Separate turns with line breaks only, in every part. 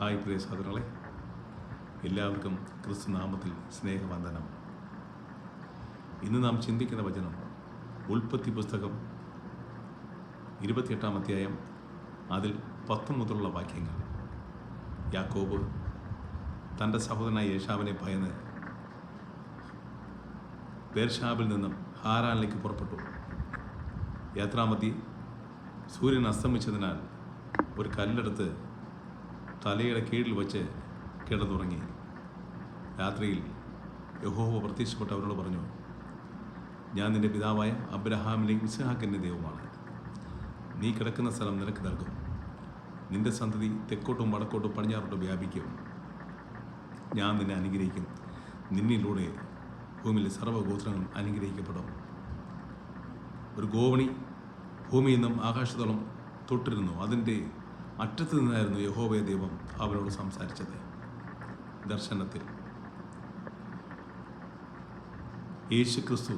Hi പ്രിയ സഹോദരങ്ങളെ. എല്ലാവർക്കും ക്രിസ്തുനാമത്തിൽ സ്നേഹവന്ദനം. ഇന്ന് നാം ചിന്തിക്കുന്ന വചനം ഉൽപ്പത്തി പുസ്തകം ഇരുപത്തിയെട്ടാം അധ്യായം അതിൽ പത്ത് മുതലുള്ള വാക്യങ്ങൾ. യാക്കോബ് തന്റെ സഹോദരനായ യേശാവിനെ ഭയന്ന് ബേർഷാബിൽ നിന്നും ഹാരാനിലേക്ക് പുറപ്പെട്ടു. യാത്രാമതി സൂര്യൻ അസ്തമിച്ചതിനാൽ ഒരു കല്ലെടുത്ത് തലയുടെ കീഴിൽ വച്ച് കിടന്നുറങ്ങി. രാത്രിയിൽ യഹോവ പ്രത്യക്ഷപ്പെട്ട് അവരോട് പറഞ്ഞു ഞാൻ നിന്റെ പിതാവായ അബ്രഹാമിന്റെയും ഇസ്ഹാക്കിന്റെ ദൈവമാണ്. നീ കിടക്കുന്ന സ്ഥലം നിനക്ക് നൽകും. നിന്റെ സന്തതി തെക്കോട്ടും വടക്കോട്ടും പടിഞ്ഞാറോട്ടും വ്യാപിക്കും. ഞാൻ നിന്നെ അനുഗ്രഹിക്കും. നിന്നിലൂടെ ഭൂമിയിലെ സർവഗോത്രങ്ങളും അനുഗ്രഹിക്കപ്പെടും. ഒരു ഗോവണി ഭൂമിയിൽ നിന്നും ആകാശത്തോളം തൊട്ടിരുന്നു. അതിന്റെ അറ്റത്ത് നിന്നായിരുന്നു യഹോവയ ദൈവം അവനോട് സംസാരിച്ചത്. ദർശനത്തിൽ. യേശു ക്രിസ്തു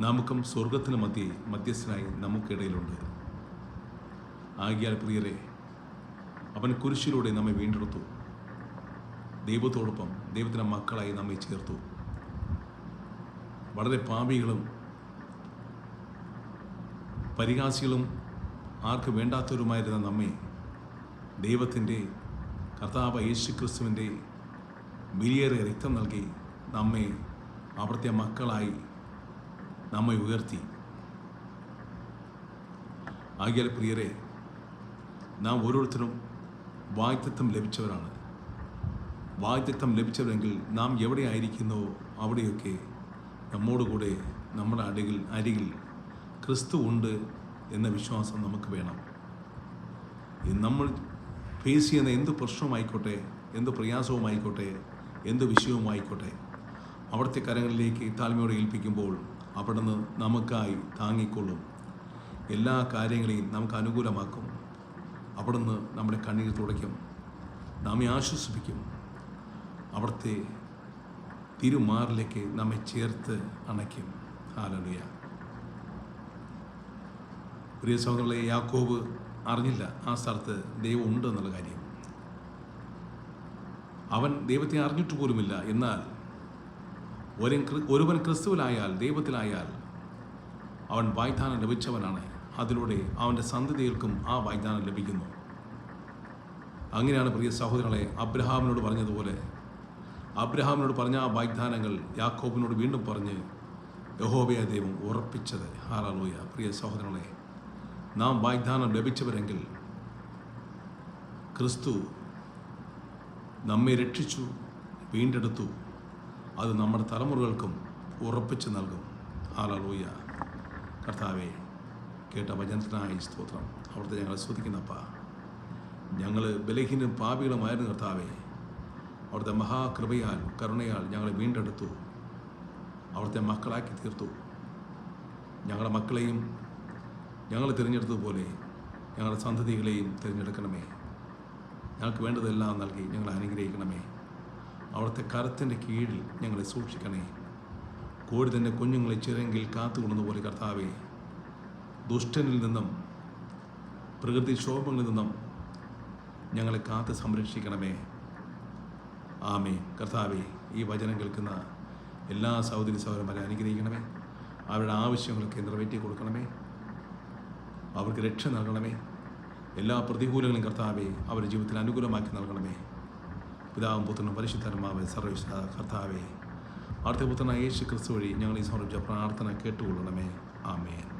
നമുക്കും സ്വർഗത്തിന് മധ്യേ മധ്യസ്ഥനായി നമുക്കിടയിലുണ്ട്. ആകിയാൽ പ്രിയരെ അവൻ കുരിശിലൂടെ നമ്മെ വീണ്ടെടുത്തു. ദൈവത്തോടൊപ്പം ദൈവത്തിന്റെ മക്കളായി നമ്മെ ചേർത്തു. വളരെ പാപികളും പരിഹാസികളും ആർക്ക് വേണ്ടാത്തവരുമായിരുന്ന നമ്മെ ദൈവത്തിന്റെ കർത്താവ് യേശു ക്രിസ്തുവിന്റെ വിലയേറിയ രക്തം നൽകി നമ്മെ അവിടുത്തെ മക്കളായി നമ്മെ ഉയർത്തി. ആകിയാൽ പ്രിയരെ നാം ഓരോരുത്തരും വാഗ്ദത്വം ലഭിച്ചവരാണ്. വാഗ്ദത്വം ലഭിച്ചവരെങ്കിൽ നാം എവിടെ ആയിരിക്കുന്നുവോ അവിടെയൊക്കെ നമ്മോടുകൂടെ നമ്മുടെ അടികിൽ അരികിൽ ക്രിസ്തു ഉണ്ട് എന്ന വിശ്വാസം നമുക്ക് വേണം. നമ്മൾ ഫേസ് ചെയ്യുന്ന എന്ത് പ്രശ്നവുമായിക്കോട്ടെ എന്ത് പ്രയാസവുമായിക്കോട്ടെ എന്ത് വിഷയവുമായിക്കോട്ടെ അവിടുത്തെ കരങ്ങളിലേക്ക് താഴ്മയോടെ ഏൽപ്പിക്കുമ്പോൾ അവിടുന്ന് നമുക്കായി താങ്ങിക്കൊള്ളും. എല്ലാ കാര്യങ്ങളെയും നമുക്ക് അനുകൂലമാക്കും. അവിടുന്ന് നമ്മുടെ കണ്ണീർ തുടയ്ക്കും. നമ്മെ ആശ്വസിപ്പിക്കും. അവിടുത്തെ തിരുമാറിലേക്ക് നമ്മെ ചേർത്ത് അണയ്ക്കും. ഹാലലുയ പ്രിയ സഹോദരങ്ങളെ യാക്കോബ് അറിഞ്ഞില്ല ആ സ്ഥലത്ത് ദൈവം ഉണ്ട് എന്നുള്ള കാര്യം. അവൻ ദൈവത്തെ അറിഞ്ഞിട്ട് പോലുമില്ല. എന്നാൽ ഒരു ഒരുവൻ ക്രിസ്തുവിലായാൽ ദൈവത്തിലായാൽ അവൻ വാഗ്ദാനം ലഭിച്ചവനാണ്. അതിലൂടെ അവന്റെ സന്തതികൾക്കും ആ വാഗ്ദാനം ലഭിക്കുന്നു. അങ്ങനെയാണ് പ്രിയ സഹോദരങ്ങളെ അബ്രഹാമിനോട് പറഞ്ഞതുപോലെ. അബ്രഹാമിനോട് പറഞ്ഞ ആ വാഗ്ദാനങ്ങൾ യാക്കോബിനോട് വീണ്ടും പറഞ്ഞ് യഹോബയ ദൈവം ഉറപ്പിച്ചത്. ഹാലൂയ പ്രിയ സഹോദരങ്ങളെ നാം വാഗ്ദാനം ലഭിച്ചവരെങ്കിൽ ക്രിസ്തു നമ്മെ രക്ഷിച്ചു വീണ്ടെടുത്തു. അത് നമ്മുടെ തലമുറകൾക്കും ഉറപ്പിച്ച് നൽകും. ഹാലൂയ കർത്താവെ കേട്ട വചനത്തിനായി സ്തോത്രം. അവിടുത്തെ ഞങ്ങളെ ശ്രദ്ധിക്കുന്നപ്പ ഞങ്ങൾ ബലഹീനും പാപികളുമായിരുന്നു കർത്താവെ. അവിടുത്തെ മഹാകൃപയാൽ കരുണയാൽ ഞങ്ങളെ വീണ്ടെടുത്തു. അവിടുത്തെ മക്കളാക്കി തീർത്തു. ഞങ്ങളുടെ മക്കളെയും ഞങ്ങൾ തിരഞ്ഞെടുത്തതുപോലെ ഞങ്ങളുടെ സന്തതികളെയും തിരഞ്ഞെടുക്കണമേ. ഞങ്ങൾക്ക് വേണ്ടതെല്ലാം നൽകി ഞങ്ങളെ അനുഗ്രഹിക്കണമേ. അവിടുത്തെ കരത്തിന്റെ കീഴിൽ ഞങ്ങളെ സൂക്ഷിക്കണേ കോഴി തന്നെ കുഞ്ഞുങ്ങളെ ചിരങ്കിൽ കാത്തുകൊള്ളുന്നതുപോലെ കർത്താവേ ദുഷ്ടനിൽ നിന്നും പ്രകൃതി ക്ഷോഭങ്ങളിൽ നിന്നും ഞങ്ങളെ കാത്ത് സംരക്ഷിക്കണമേ. ആമേ കർത്താവെ ഈ വചനം കേൾക്കുന്ന എല്ലാ സഹോദരി സഹോദരന്മാരെ അനുഗ്രഹിക്കണമേ. അവരുടെ ആവശ്യങ്ങളൊക്കെ നിറവേറ്റി കൊടുക്കണമേ അവർക്ക് രക്ഷ നൽകണമേ. എല്ലാ പ്രതികൂലങ്ങളും കർത്താവെ അവരുടെ ജീവിതത്തിൽ അനുകൂലമാക്കി നൽകണമേ. പിതാവും പുത്രനും പരിശുദ്ധരമാവെ സർവീസ് കർത്താവെ. അടുത്ത പുത്രനായ യേശു ക്രിസ്തു വഴി ഞങ്ങൾ ഈ സമർപ്പിച്ച പ്രാർത്ഥന കേട്ടുകൊള്ളണമേ. ആമേൻ.